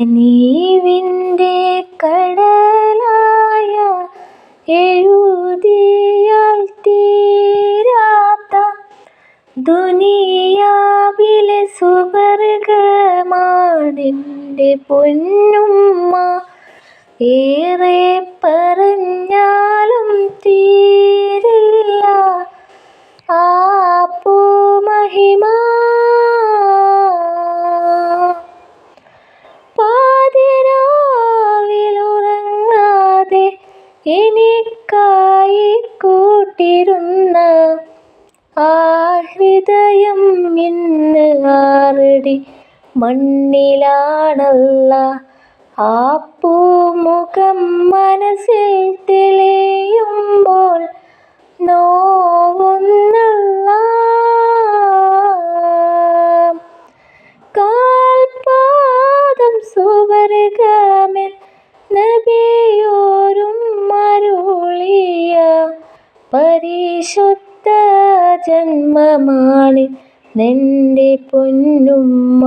നീവിന്റെ കടലായ എഴുതിയാൽ തീരാത്ത ദുനിയാവിലെ സുവർഗമാണെന്റെ പൊന്നുമ്മ. ഏറെ പറഞ്ഞാലും എനിക്കായി കൂട്ടിരുന്ന ആ ഹൃദയം ഇന്ന് ആറടി മണ്ണിലാണല്ല. ആ പൂമുഖം മനസ്സിൽ തെളിയുമ്പോൾ നോവുന്നുള്ള കാൽപാദം സുവർഗമെൻ നബിയോരും പരിശുദ്ധ ജന്മമാണ് നിന്റെ പൊന്നുമ്മ.